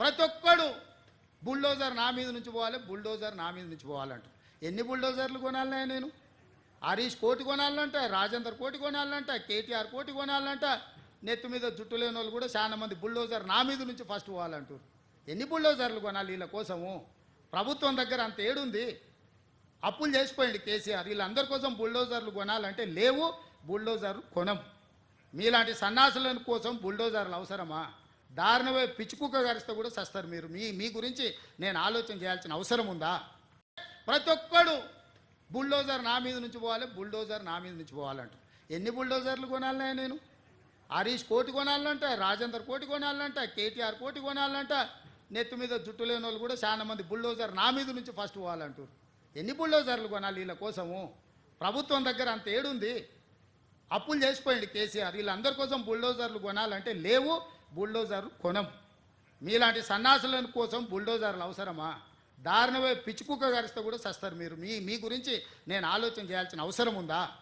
ప్రతి ఒక్కడు బుల్డోజర్ నా మీద నుంచి పోవాలి బుల్డోజర్ నా మీద నుంచి పోవాలంట ఎన్ని బుల్డోజర్లు కొనాలన్నా నేను? హరీష్ కోటి కొనాలంట రాజేందర్ కోటి కొనాలంట కేటీఆర్ కోటి కొనాలంట నెత్తి మీద జుట్టు లేని వాళ్ళు కూడా చాలా మంది బుల్డోజర్ నా మీద నుంచి ఫస్ట్ పోవాలంటారు. ఎన్ని బుల్డోజర్లు కొనాలి వీళ్ళ కోసము? ప్రభుత్వం దగ్గర అంత ఏడుంది. అప్పులు చేసిపోయింది కేసీఆర్. వీళ్ళందరి కోసం బుల్డోజర్లు కొనాలంటే లేవు బుల్డోజర్లు కొనం మీలాంటి సన్నాసుల కోసం బుల్డోజర్లు అవసరమా? దారుణమే పిచ్చుకుక్క గరిస్తే కూడా చస్తారు మీరు. మీ మీ గురించి నేను ఆలోచన చేయాల్సిన అవసరం ఉందా? ప్రతి ఒక్కడు బుల్డోజర్ నా మీద నుంచి పోవాలి బుల్డోజర్ నా మీద నుంచి పోవాలంట. ఎన్ని బుల్డోజర్లు కొనాలన్నా నేను? హరీష్ కోటి కొనాలంట రాజేందర్ కోటి కొనాలంట కేటీఆర్ కోటి కొనాలంట నెత్తి మీద జుట్టు లేని వాళ్ళు కూడా చాలా మంది బుల్డోజర్ నా మీద నుంచి ఫస్ట్ పోవాలంటారు ఎన్ని బుల్డోజర్లు కొనాలి వీళ్ళ కోసము? ప్రభుత్వం దగ్గర అంత ఏడుంది. అప్పులు చేసిపోయింది కేసీఆర్. వీళ్ళందరి కోసం బుల్డోజర్లు కొనాలంటే లేవు. బుల్డోజర్లు కొనం. మీలాంటి సన్నాసుల కోసం బుల్డోజర్లు అవసరమా? దారుణమే పిచ్చుకుక్క గరిస్తే కూడా సస్తారు మీరు. మీ మీ గురించి నేను ఆలోచన చేయాల్సిన అవసరం ఉందా?